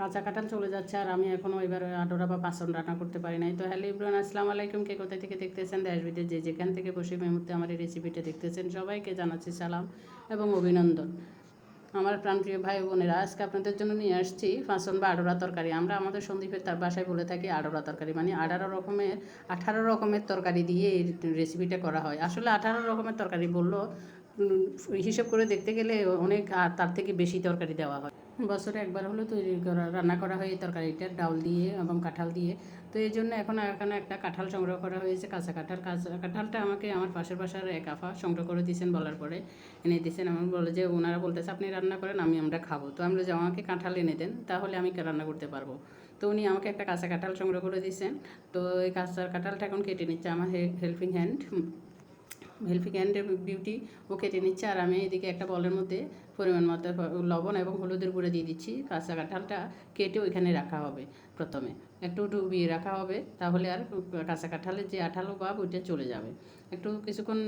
কাঁচা কাঁঠাল চলে যাচ্ছে আর আমি এখনও এবার আটোরা বা পাসন রান্না করতে পারি নাই। তো হ্যালো ইব্রান আসসালামু আলাইকুম। কে কোথা থেকে দেখতেছেন? দেশ বিদেশ যে যেখান থেকে বসে এই মুহূর্তে আমার এই রেসিপিটা দেখতেছেন, সবাইকে জানাচ্ছি সালাম এবং অভিনন্দন। আমার প্রাণপ্রিয় ভাই বোনেরা, আজকে আপনাদের জন্য নিয়ে আসছি ফাঁসন বা আড়োরা তরকারি। আমরা আমাদের সন্দীপের তার বাসায় বলে থাকি আড়োরা তরকারি মানে আঠারো রকমের আঠারো রকমের তরকারি দিয়ে এই রেসিপিটা করা হয়। আসলে আঠারো রকমের তরকারি বলল হিসেব করে দেখতে গেলে অনেক তার থেকে বেশি তরকারি দেওয়া হয়। বছরে একবার হলো তৈরি করা, রান্না করা হয় এই তরকারিটা ডাউল দিয়ে এবং কাঁঠাল দিয়ে। তো এই জন্য এখন এখানে একটা কাঁঠাল সংগ্রহ করা হয়েছে, কাঁচা কাঁঠাল। কাঁচা কাঁঠালটা আমাকে আমার পাশের বাসার এক আফা সংগ্রহ করে দিয়েছেন বলার পরে। এনে দিয়েছেন আমার বলে যে, ওনারা বলতেছে আপনি রান্না করেন, আমি আমরা খাব। তো আমরা যে, আমাকে কাঁঠাল এনে দেন, তাহলে আমি রান্না করতে পারব। তো উনি আমাকে একটা কাঁচা কাঁঠাল সংগ্রহ করে দিয়েছেন। তো এই কাঁচা কাঁঠালটা এখন কেটে নিচ্ছে আমার হেল্পিং হ্যান্ড হেল্পিং হ্যান্ডের বিউটি ও কেটে নিচ্ছে। আর আমি এদিকে একটা বলের মধ্যে পরিমাণ মতো লবণ এবং হলুদের গুঁড়ো দিয়ে দিচ্ছি। কাঁচা কাঁঠালটা কেটে ওইখানে রাখা হবে প্রথমে। একটু ডুবিয়ে রাখা হবে, তাহলে আর কাঁচা কাঁঠালের যে আঠালো ভাব, ওইটা চলে যাবে। একটু কিছুক্ষণ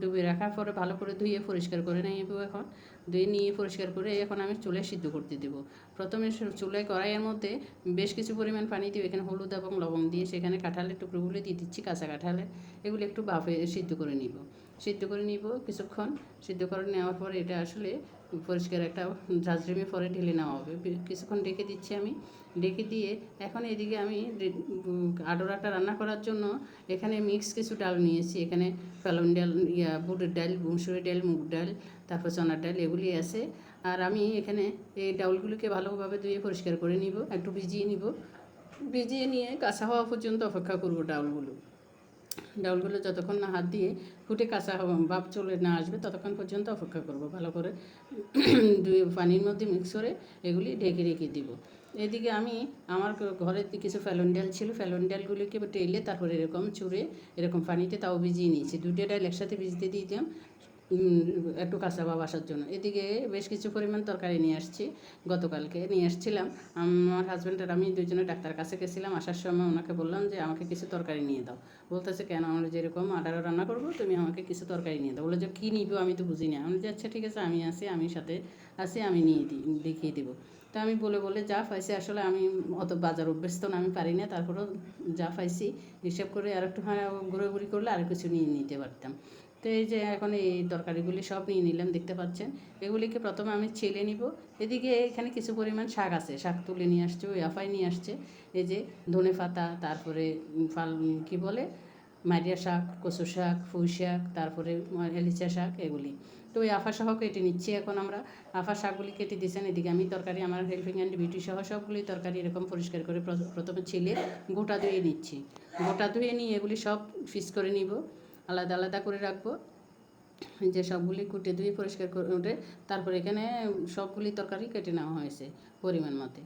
ডুবিয়ে রাখার পরে ভালো করে ধুয়ে পরিষ্কার করে নেব এখন। ধুয়ে নিয়ে পরিষ্কার করে এখন আমি চুলে সিদ্ধ করতে দেবো। প্রথমে চুলে কড়াইয়ের মধ্যে বেশ কিছু পরিমাণ পানি দিয়ে এখানে হলুদ এবং লবণ দিয়ে সেখানে কাঁঠালের টুকরোগুলো দিয়ে দিচ্ছি কাঁচা কাঁঠালে। এগুলো একটু বাফে, সিদ্ধ করে নিব। সিদ্ধ করে নিব কিছুক্ষণ। সিদ্ধ করে নেওয়ার পরে এটা আসলে পরিষ্কার একটা ঝাঁঝরিমে পরে ঢেলে নেওয়া হবে। কিছুক্ষণ ডেকে দিচ্ছি আমি। ডেকে দিয়ে এখন এদিকে আমি আডোরাটা রান্না করার জন্য এখানে মিক্স কিছু ডাল নিয়েছি। এখানে ফেলন ডাল, ইয়া, বুটের ডাল, মুসুরের ডাল, মুগ ডাল, তারপর চনার ডাল, এগুলি আছে। আর আমি এখানে এই ডাউলগুলোকে ভালোভাবে ধুয়ে পরিষ্কার করে নিব, একটু ভিজিয়ে নিব। ভিজিয়ে নিয়ে কাঁচা হওয়া পর্যন্ত অপেক্ষা করব ডাউলগুলো। ডাউলগুলো যতক্ষণ না হাত দিয়ে ফুটে কাঁচা ভাব চলে না আসবে, ততক্ষণ পর্যন্ত অপেক্ষা করব। ভালো করে দুই পানির মধ্যে মিক্স করে এগুলি ঢেকে রেখে দিব। এদিকে আমি আমার ঘরের ঘরে কিছু ফ্যালন ডাল ছিল ফ্যালন ডালগুলিকে টেলে তারপরে এরকম চুড়ে এরকম পানিতে তাও ভিজিয়ে নিয়েছি। দুটো ডাল একসাথে ভিজতে দিতাম একটু কাঁচা বা আসার জন্য। এদিকে বেশ কিছু পরিমাণ তরকারি নিয়ে আসছি, গতকালকে নিয়ে আসছিলাম। আমার হাজব্যান্ড আর আমি দুজনে ডাক্তার কাছে গেছিলাম, আসার সময় ওনাকে বললাম যে, আমাকে কিছু তরকারি নিয়ে দাও। বলতেছে, কেন? আমরা যেরকম আটারও রান্না করব, তুমি আমাকে কিছু তরকারি নিয়ে দাও। বলে যে, কী নিবো আমি তো বুঝি না। আমি যে আচ্ছা ঠিক আছে, আমি আসি আমি সাথে আসি আমি নিয়ে দিই দেখিয়ে দেবো। তা আমি বলে বলে যা পাইছি, আসলে আমি অত বাজার অভ্যস্ত না, আমি পারি না, তারপরেও যা পাইছি, হিসাব করে আর একটু হ্যাঁ ঘুরে ঘুরি করলে আর কিছু নিয়ে নিতে পারতাম। তো এই যে এখন এই তরকারিগুলি সব নিয়ে নিলাম, দেখতে পাচ্ছেন? এগুলিকে প্রথমে আমি ছেলে নিব। এদিকে এখানে কিছু পরিমাণ শাক আছে। শাক তুলে নিয়ে আসছে, ওই আফাই নিয়ে আসছে। এই যে ধনে পাতা, তারপরে ফাল, কী বলে? মারিয়া শাক, কচু শাক ফুই শাক, তারপরে এলিচা শাক, এগুলি। তো ওই আফা সহ কেটে নিচ্ছি এখন আমরা। আফা শাকগুলি কেটে দিয়েছেন, এদিকে আমি তরকারি, আমার হেল্পিং হ্যান্ড, বিউটি সহ সবগুলি তরকারি এরকম পরিষ্কার করে প্রথমে ছেলে গোটা ধুয়ে নিচ্ছি। গোটা ধুয়ে নিয়ে এগুলি সব ফিস করে নিব। আলাদা আলাদা করে রাখব। যে সবগুলি কুটে ধুয়ে পরিষ্কার করে তারপর এখানে সবগুলি তরকারি কেটে নেওয়া হয়েছে পরিমাণ মতে।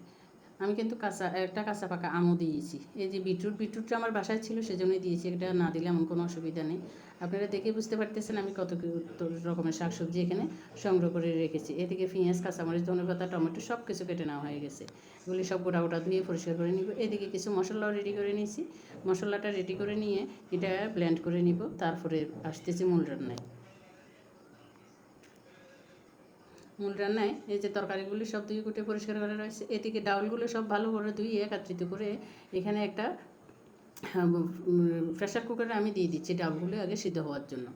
আমি কিন্তু কাঁচা, একটা কাঁচা পাকা আমও দিয়েছি। এই যে বিটরুট, বিটরুটটা আমার বাসায় ছিল, সেজন্যই দিয়েছি, এটা না দিলে এমন কোনো অসুবিধা নেই। আপনারা দেখে বুঝতে পারতেছেন আমি কত রকমের শাকসবজি এখানে সংগ্রহ করে রেখেছি। এদিকে পেঁয়াজ কাঁচামরিচ ধনেপাতা টমেটো সব কিছু কেটে নেওয়া হয়ে গেছে। এগুলি সব গোটা গোটা ধুয়ে পরিষ্কার করে নিব। এদিকে কিছু মশলাও রেডি করে নিয়েছি। মশলাটা রেডি করে নিয়ে এটা ব্লেন্ড করে নিব। তারপরে আসতেছি মূল রান্নায়। মূল রান্নায় এই যে তরকারিগুলি সব ধুয়ে কুটে পরিষ্কার করা রয়েছে, এদিকে ডাউলগুলো সব ভালো করে ধুয়ে একত্রিত করে এখানে একটা প্রেশার কুকারে আমি দিয়ে দিচ্ছি ডাউলগুলো আগে সিদ্ধ হওয়ার জন্য।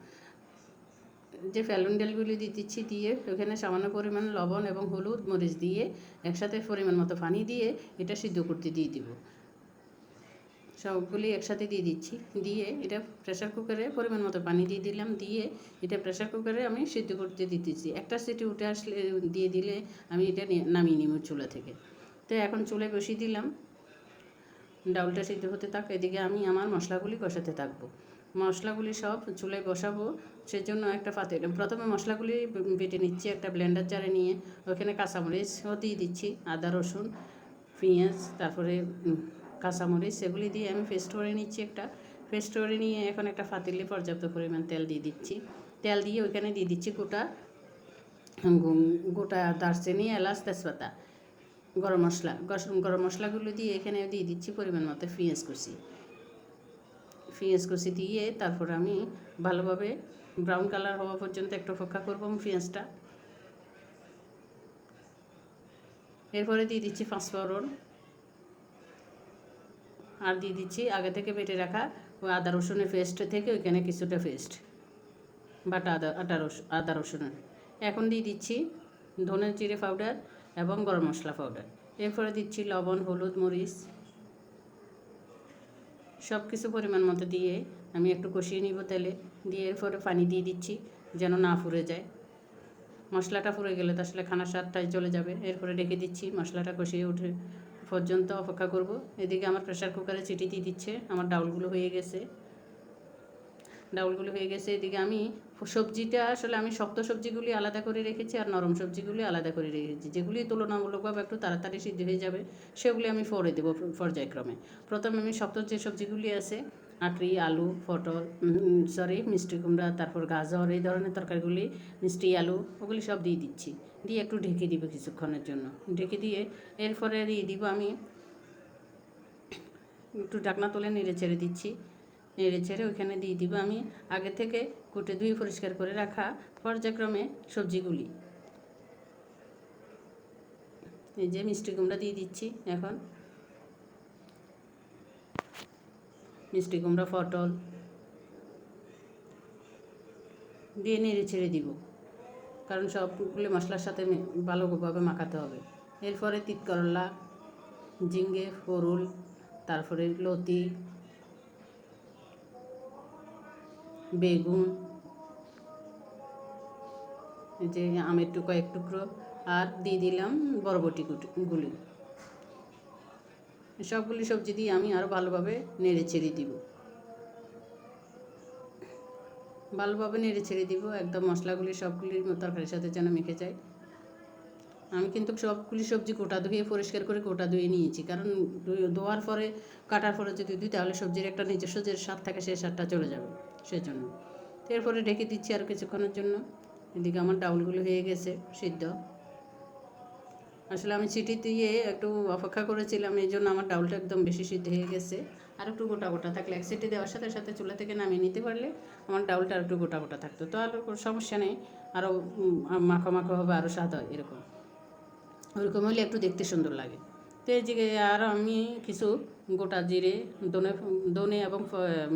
যে ফ্যালন ডালগুলি দিয়ে দিচ্ছি দিয়ে ওখানে সামান্য পরিমাণ লবণ এবং হলুদ মরিচ দিয়ে একসাথে পরিমাণ মতো পানি দিয়ে এটা সিদ্ধ করতে দিয়ে দিব। সবগুলি একসাথে দিয়ে দিচ্ছি। দিয়ে এটা প্রেশার কুকারে পরিমাণ মতো পানি দিয়ে দিলাম। দিয়ে এটা প্রেশার কুকারে আমি সিদ্ধ করতে দিতেছি। একটা সিটি উঠে আসলে দিয়ে দিলে আমি এটা নামিয়ে নিব চুলা থেকে। তো এখন চুলে বসিয়ে দিলাম। ডাউলটা সিদ্ধ হতে থাক, এদিকে আমি আমার মশলাগুলি কষাতে থাকব। মশলাগুলি সব চুলায় বসাবো। সেজন্য একটা পাতে প্রথমে মশলাগুলি বেটে নিচ্ছি একটা ব্লেন্ডার জারে নিয়ে। ওখানে কাঁচামরিচও দিয়ে দিচ্ছি। আদা, রসুন, পেঁয়াজ, তারপরে কাঁচামরিচ, সেগুলি দিয়ে আমি পেস্ট করে নিচ্ছি একটা। পেস্ট করে নিয়ে এখন একটা পাতিলে পর্যাপ্ত পরিমাণ তেল দিয়ে দিচ্ছি। তেল দিয়ে ওইখানে দিয়ে দিচ্ছি গোটা গোটা দারচিনি, এলাচ, তেজপাতা, গরম মশলা। গরম মশলাগুলো দিয়ে এখানে দিয়ে দিচ্ছি পরিমাণ মতো পেঁয়াজ কুচি। পেঁয়াজ কুচি দিয়ে তারপর আমি ভালোভাবে ব্রাউন কালার হওয়া পর্যন্ত একটু অপেক্ষা করব পেঁয়াজটা এরপরে দিয়ে দিচ্ছি পাঁচফোড়ন। আর দিয়ে দিচ্ছি আগে থেকে বেটে রাখা ওই আদা রসুনের পেস্ট থেকে ওইখানে কিছুটা পেস্ট বাটা আদা, আটা রস, আদা রসুনের। এখন দিয়ে দিচ্ছি ধনে জিরে পাউডার এবং গরম মশলা পাউডার এরপরে দিচ্ছি লবণ, হলুদ, মরিচ। সব কিছু পরিমাণ মতো দিয়ে আমি একটু কষিয়ে নিব তেলে। দিয়ে এরপরে পানি দিয়ে দিচ্ছি যেন না ফুরে যায়। মশলাটা ফুরে গেলে তো আসলে খানার স্বাদটাই চলে যাবে। এরপরে রেখে দিচ্ছি মশলাটা কষিয়ে উঠে। পর্যন্ত অপেক্ষা করব। এদিকে আমার প্রেশার কুকারে চিটি দিয়ে দিচ্ছে, আমার ডাউলগুলো হয়ে গেছে। ডাউলগুলো হয়ে গেছে, এদিকে আমি সবজিটা আসলে আমি শক্ত সবজিগুলি আলাদা করে রেখেছি আর নরম সবজিগুলি আলাদা করে রেখেছি। যেগুলি তুলনামূলকভাবে একটু তাড়াতাড়ি সিদ্ধ হয়ে যাবে, সেগুলি আমি ফরে দেবো পর্যায়ক্রমে। প্রথমে আমি শক্ত যে সবজিগুলি আছে আটরি, আলু, পটল সরি, মিষ্টি কুমড়া, তারপর গাজর, এই ধরনের তরকারিগুলি, মিষ্টি, আলু, ওগুলি সব দিয়ে দিচ্ছি। দিয়ে একটু ঢেকে দিব কিছুক্ষণের জন্য। ঢেকে দিয়ে এরপরে দিয়ে দিব আমি একটু ঢাকনা তুলে নেড়ে ছেড়ে দিচ্ছি। নেড়ে ছেড়ে ওইখানে দিয়ে দিব আমি আগে থেকে কুটে ধুয়ে পরিষ্কার করে রাখা পর্যায়ক্রমে সবজিগুলি। এই যে মিষ্টি কুমড়া দিয়ে দিচ্ছি এখন। মিষ্টি কুমড়া, পটল দিয়ে নেড়ে ছেড়ে দিব। কারণ সবগুলো মশলার সাথে ভালোভাবে মাখাতে হবে। এরপরে তিত করলা ঝিঙ্গে ফরুল, তারপরে লতি, বেগুন যে আমের টুকরো, এক টুকরো, আর দিয়ে দিলাম বরবটি গুলি। সবগুলি সবজি দিয়ে আমি আরও ভালোভাবে নেড়ে ছেড়ে দিব। ভালোভাবে নেড়ে ছেড়ে দিব, একদম মশলাগুলি সবগুলি তরকারির সাথে যেন মেখে যায়। আমি কিন্তু সবগুলি সবজি গোটা ধুয়ে, পরিষ্কার করে গোটা ধুয়ে নিয়েছি। কারণ ধুয়ে- ধোয়ার পরে, কাটার পরে যদি দিই তাহলে সবজির একটা নিজস্ব যে স্বাদ থাকে, সেই স্বাদটা চলে যাবে সেজন্য। এরপরে ঢেকে দিচ্ছি আর কিছুক্ষণের জন্য। এদিকে আমার ডাউলগুলো হয়ে গেছে, সিদ্ধ। আসলে আমি চিটি দিয়ে একটু অপেক্ষা করেছিলাম, এই জন্য আমার ডাউলটা একদম বেশি সিদ্ধ হয়ে গেছে। আর একটু গোটা গোটা থাকলে, এক সিটি দেওয়ার সাথে সাথে চুলা থেকে নামিয়ে নিতে পারলে আমার ডাউলটা আর একটু গোটা গোটা থাকতো। তো আর কোনো সমস্যা নেই আরও মাখো মাখো হবে আরও স্বাদ হয়, এরকম। ওরকম হলে একটু দেখতে সুন্দর লাগে। তো এই যে, আর আমি কিছু গোটা জিরে দনে দনে এবং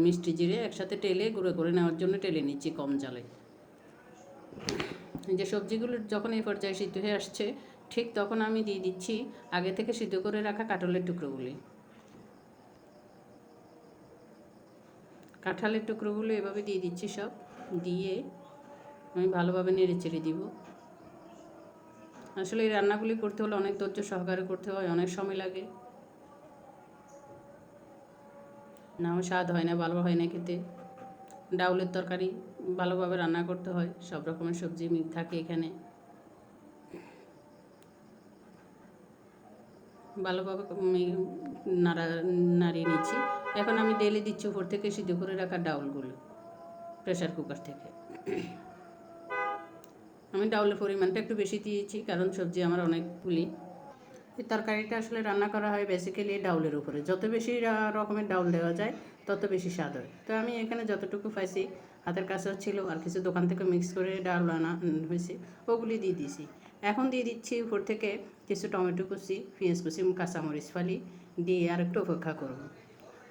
মিষ্টি জিরে একসাথে টেলে, গুঁড়ো করে নেওয়ার জন্য টেলে নিচ্ছি কম জালে। যে সবজিগুলো যখন এই পর্যায়ে সিদ্ধ হয়ে আসছে ঠিক তখন আমি দিয়ে দিচ্ছি আগে থেকে সিদ্ধ করে রাখা কাঁঠালের টুকরোগুলি। কাঁঠালের টুকরোগুলো এভাবে দিয়ে দিচ্ছি সব। দিয়ে আমি ভালোভাবে নেড়ে চেড়ে দিব। আসলে এই রান্নাগুলি করতে হলে অনেক ধৈর্য সহকারে করতে হয়, অনেক সময় লাগে। নাও, স্বাদ হয় না, ভালো হয় না খেতে। ডাউলের তরকারি ভালোভাবে রান্না করতে হয়, সব রকমের সবজি থাকে এখানে। ভালোভাবে আমি নাড়া, নাড়িয়ে নিচ্ছি। এখন আমি ডেলে দিচ্ছি উপর থেকে সিদ্ধ করে রাখা ডাউলগুলো প্রেশার কুকার থেকে। আমি ডাউলের পরিমাণটা একটু বেশি দিয়েছি, কারণ সবজি আমার অনেকগুলি এই তরকারিটা আসলে রান্না করা হয় বেসিক্যালি ডাউলের উপরে। যত বেশি রকমের ডাউল দেওয়া যায়, তত বেশি স্বাদ হয়। তো আমি এখানে যতটুকু পাইছি, হাতের কাছেও ছিল, আর কিছু দোকান থেকে মিক্স করে ডাউল আনা হয়েছে, ওগুলি দিয়ে দিয়েছি। এখন দিয়ে দিচ্ছি উপর থেকে কিছু টমেটো কুচি, পেঁয়াজ কুচি, কাঁচামরিচ ফালি দিয়ে আর একটু অপেক্ষা করব।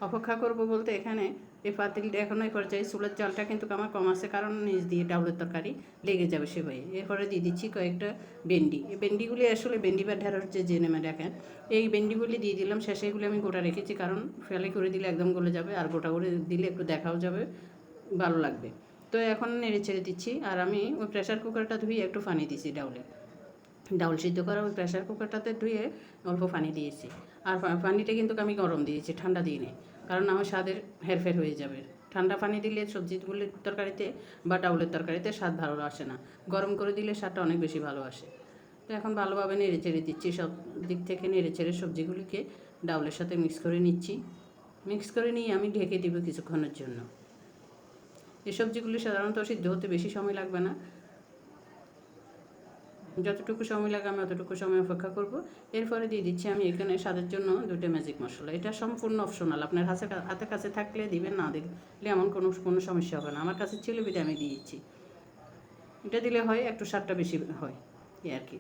অপেক্ষা করব বলতে এখানে এই পাতিলটা এখন এই পর্যায়ে চুলের জলটা কিন্তু আমার কম আছে কারণ নিচ দিয়ে ডাউলের তরকারি লেগে যাবে সে হয়ে এরপরে দিয়ে দিচ্ছি কয়েকটা ভেন্ডি। এই ভেন্ডিগুলি আসলে ভেন্ডি বা ঢেঁড়স যে নেমে দেখেন, এই ভেন্ডিগুলি দিয়ে দিলাম, শেষে এগুলি আমি গোটা রেখেছি কারণ ফেলে করে দিলে একদম গলে যাবে আর গোটা করে দিলে একটু দেখাও যাবে, ভালো লাগবে। তো এখন নেড়ে ছেড়ে দিচ্ছি আর আমি ওই প্রেশার কুকারটা ধুয়ে একটু পানি দিছি ডাউলে। ডাউল সিদ্ধ করা ওই প্রেশার কুকারটাতে ধুয়ে অল্প পানি দিয়েছি। আর পানিটা কিন্তু আমি গরম দিয়েছি, ঠান্ডা দিইনি। কারণ আমার স্বাদের হেরফের হয়ে যাবে। ঠান্ডা পানি দিলে সবজিগুলির তরকারিতে বা ডাউলের তরকারিতে স্বাদ ভালো আসে না। গরম করে দিলে স্বাদটা অনেক বেশি ভালো আসে। তো এখন ভালোভাবে নেড়ে চেড়ে দিচ্ছি, সব দিক থেকে নেড়ে চেড়ে সবজিগুলিকে ডাউলের সাথে মিক্স করে নিচ্ছি। মিক্স করে নিয়ে আমি ঢেকে দিব কিছুক্ষণের জন্য। এই সবজিগুলি সাধারণত সিদ্ধ হতে বেশি সময় লাগবে না। যতটুকু সময় লাগে আমি অতটুকু সময় অপেক্ষা করব। এরপরে দিয়ে দিচ্ছি আমি এখানে স্বাদের জন্য দুটো ম্যাজিক মশলা। এটা সম্পূর্ণ অপশনাল আপনার হাতে হাতে কাছে থাকলে দিবেন, না দিলে এমন কোনো কোনো সমস্যা হবে না। আমার কাছে ছিল বিধে আমি দিয়েছি এটা দিলে হয়, একটু স্বাদটা বেশি হয়, এই আর কি।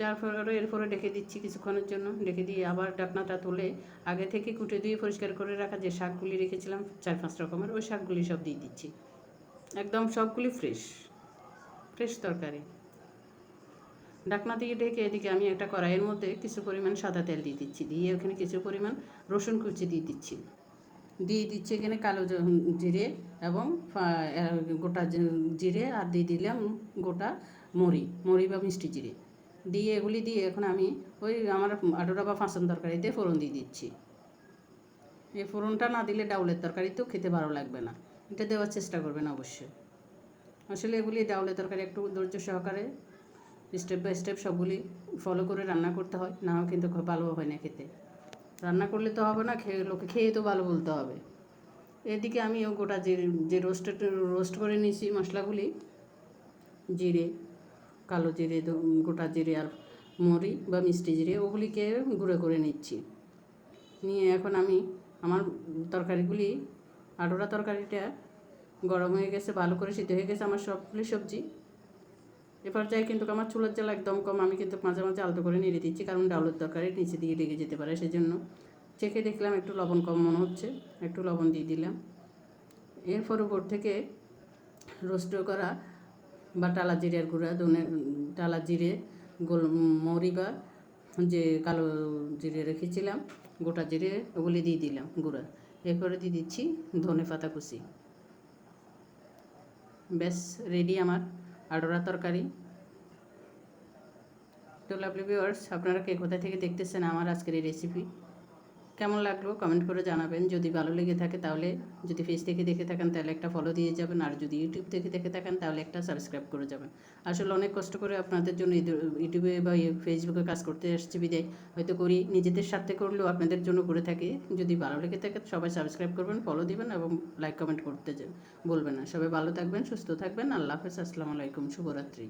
তারপরে, এরপরে ডেকে দিচ্ছি কিছুক্ষণের জন্য। ডেকে দিয়ে আবার ডাকনাটা তুলে আগে থেকে কুটে দিয়ে পরিষ্কার করে রাখা যে শাকগুলি রেখেছিলাম, চার, পাঁচ রকমের, ওই শাকগুলি সব দিয়ে দিচ্ছি। একদম সবগুলি ফ্রেশ ফ্রেশ তরকারি। ডাকনা দিয়ে ডেকে এদিকে আমি একটা কড়াইয়ের মধ্যে কিছু পরিমাণ সাদা তেল দিয়ে দিচ্ছি। দিয়ে ওখানে কিছু পরিমাণ রসুন কুচি দিয়ে দিচ্ছি। দিয়ে দিচ্ছি এখানে কালো জিরে এবং গোটা জিরে আর দিয়ে দিলাম গোটা মরি মরি বা মিষ্টি জিরে। দিয়ে এগুলি দিয়ে এখন আমি ওই আমার আটোটা বা ফাঁসন তরকারিতে ফোড়ন দিয়ে দিচ্ছি। এই ফোড়নটা না দিলে ডাউলের তরকারিতেও খেতে ভালো লাগবে না। এটা দেওয়ার চেষ্টা করবেন অবশ্যই। আসলে এগুলি ডাউলের তরকারি একটু ধৈর্য সহকারে স্টেপ বাই স্টেপ সবগুলি ফলো করে রান্না করতে হয়, না নাও কিন্তু ভালো হয় না খেতে। রান্না করলে তো হবে না, খেয়ে লোকে খেয়ে তো ভালো বলতে হবে। এদিকে আমি ও গোটা যে যে রোস্টেড রোস্ট করে নিয়েছি মশলাগুলি, জিরে, কালো জিরে গোটা জিরে আর মরি বা মিষ্টি জিরে, ওগুলিকে গুঁড়ো করে নিচ্ছি। নিয়ে এখন আমি আমার তরকারিগুলি আটোরা তরকারিটা গরম হয়ে গেছে, ভালো করে সিদ্ধ হয়ে গেছে, আমার সবগুলি সবজি এবার যাই কিন্তু আমার চুলার জাল একদম কম, আমি কিন্তু মাঝে মাঝে আলতো করে নেড়ে দিচ্ছি, কারণ ডাউলের তরকারি নিচে দিয়ে লেগে যেতে পারে সেজন্য। চেখে দেখলাম একটু লবণ কম মনে হচ্ছে, একটু লবণ দিয়ে দিলাম। এরপর উপর থেকে রোস্ট করা বা টালা জিরের গুঁড়া, ধনে টালা জিরে, গোল মৌরি বা যে কালো জিরে রেখেছিলাম, গোটা জিরে ওগুলি দিয়ে দিলাম গুঁড়া। এরপরে দিয়ে দিচ্ছি ধনে পাতা কুচি। ব্যাস রেডি আমার। আডোরা তরকারি। তো লাভলি ভিউয়ার্স আপনারা কে কোথা থেকে দেখতেছেন আমার আজকের এই রেসিপি কেমন লাগল কমেন্ট করে জানাবেন। যদি ভালো লেগে থাকে তাহলে যদি ফেস থেকে দেখে থাকেন তাহলে একটা ফলো দিয়ে যাবেন। আর যদি ইউটিউব থেকে দেখে থাকেন তাহলে একটা সাবস্ক্রাইব করে যাবেন। আসলে অনেক কষ্ট করে আপনাদের জন্য ইউটিউবে বা ফেসবুকে কাজ করতে আসছি বিদায়। হয়তো করি, নিজেদের স্বার্থে করলেও আপনাদের জন্য করে থাকি। যদি ভালো লেগে থাকে সবাই সাবস্ক্রাইব করবেন ফলো দিবেন এবং লাইক কমেন্ট করতে বলবেন না। সবাই ভালো থাকবেন, সুস্থ থাকবেন। আল্লাহ হাফেজ, আসসালামু আলাইকুম, শুভরাত্রি।